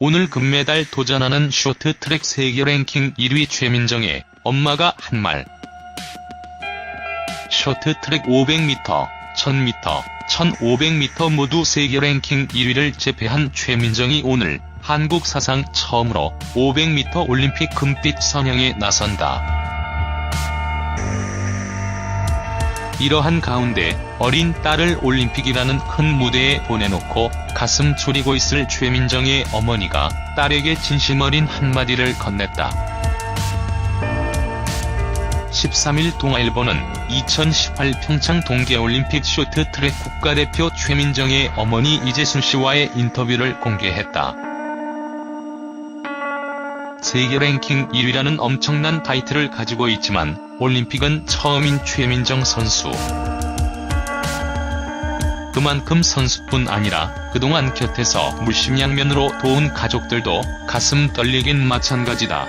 오늘 금메달 도전하는 쇼트트랙 세계 랭킹 1위 최민정의 엄마가 한 말. 쇼트트랙 500m, 1000m, 1500m 모두 세계 랭킹 1위를 제패한 최민정이 오늘 한국 사상 처음으로 500m 올림픽 금빛 선양에 나선다. 이러한 가운데 어린 딸을 올림픽이라는 큰 무대에 보내놓고 가슴 졸이고 있을 최민정의 어머니가 딸에게 진심 어린 한마디를 건넸다. 13일 동아일보는 2018 평창 동계올림픽 쇼트트랙 국가대표 최민정의 어머니 이재순 씨와의 인터뷰를 공개했다. 세계 랭킹 1위라는 엄청난 타이틀을 가지고 있지만 올림픽은 처음인 최민정 선수. 그만큼 선수뿐 아니라 그동안 곁에서 물심양면으로 도운 가족들도 가슴 떨리긴 마찬가지다.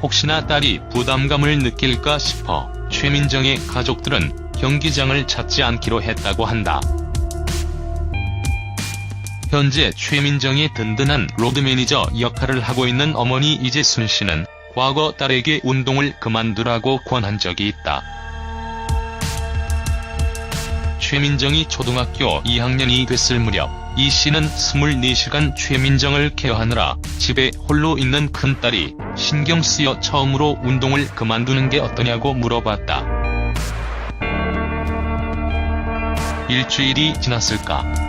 혹시나 딸이 부담감을 느낄까 싶어 최민정의 가족들은 경기장을 찾지 않기로 했다고 한다. 현재 최민정의 든든한 로드 매니저 역할을 하고 있는 어머니 이재순 씨는 과거 딸에게 운동을 그만두라고 권한 적이 있다. 최민정이 초등학교 2학년이 됐을 무렵 이 씨는 24시간 최민정을 케어하느라 집에 홀로 있는 큰딸이 신경 쓰여 처음으로 운동을 그만두는 게 어떠냐고 물어봤다. 일주일이 지났을까?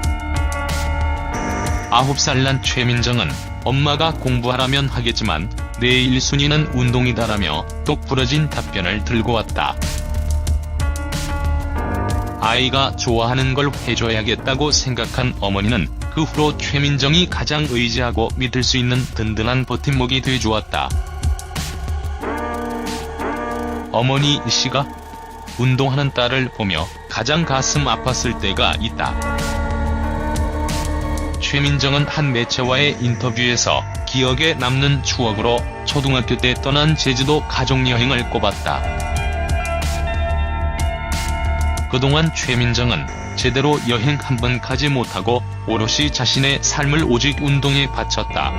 9살 난 최민정은 엄마가 공부하라면 하겠지만 내 1순위는 운동이다라며 똑 부러진 답변을 들고 왔다. 아이가 좋아하는 걸 해줘야겠다고 생각한 어머니는 그 후로 최민정이 가장 의지하고 믿을 수 있는 든든한 버팀목이 돼주었다. 어머니 씨가 운동하는 딸을 보며 가장 가슴 아팠을 때가 있다. 최민정은 한 매체와의 인터뷰에서 기억에 남는 추억으로 초등학교 때 떠난 제주도 가족여행을 꼽았다. 그동안 최민정은 제대로 여행 한 번 가지 못하고 오롯이 자신의 삶을 오직 운동에 바쳤다.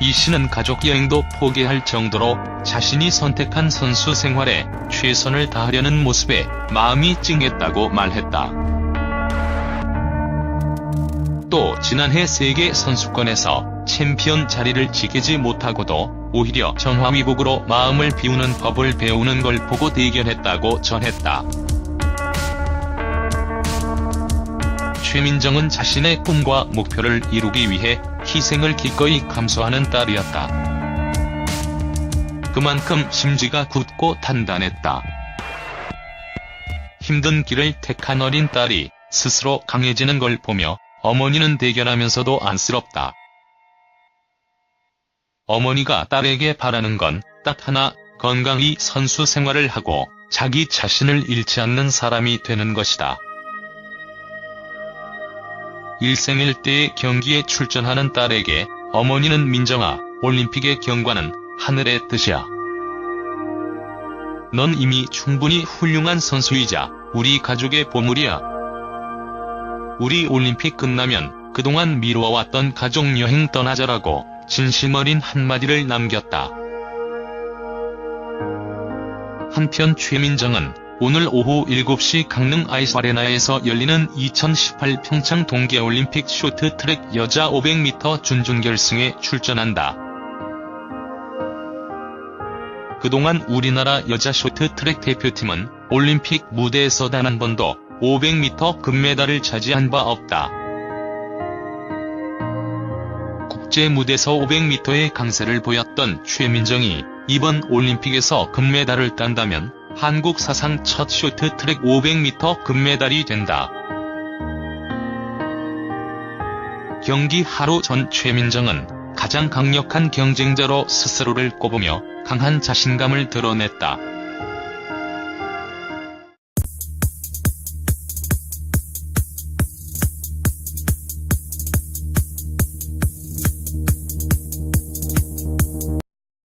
이 씨는 가족 여행도 포기할 정도로 자신이 선택한 선수 생활에 최선을 다하려는 모습에 마음이 찡했다고 말했다. 또 지난해 세계 선수권에서 챔피언 자리를 지키지 못하고도 오히려 전화위복으로 마음을 비우는 법을 배우는 걸 보고 대견했다고 전했다. 최민정은 자신의 꿈과 목표를 이루기 위해 희생을 기꺼이 감수하는 딸이었다. 그만큼 심지가 굳고 단단했다. 힘든 길을 택한 어린 딸이 스스로 강해지는 걸 보며 어머니는 대견하면서도 안쓰럽다. 어머니가 딸에게 바라는 건 딱 하나, 건강히 선수 생활을 하고 자기 자신을 잃지 않는 사람이 되는 것이다. 일생일 대의 경기에 출전하는 딸에게 어머니는 민정아, 올림픽의 경과는 하늘의 뜻이야. 넌 이미 충분히 훌륭한 선수이자 우리 가족의 보물이야. 우리 올림픽 끝나면 그동안 미뤄왔던 가족여행 떠나자라고 진심 어린 한마디를 남겼다. 한편 최민정은 오늘 오후 7시 강릉 아이스 아레나에서 열리는 2018 평창 동계올림픽 쇼트트랙 여자 500m 준준결승에 출전한다. 그동안 우리나라 여자 쇼트트랙 대표팀은 올림픽 무대에서 단 한 번도 500m 금메달을 차지한 바 없다. 국제 무대에서 500m의 강세를 보였던 최민정이 이번 올림픽에서 금메달을 딴다면 한국 사상 첫 쇼트트랙 500m 금메달이 된다. 경기 하루 전 최민정은 가장 강력한 경쟁자로 스스로를 꼽으며 강한 자신감을 드러냈다.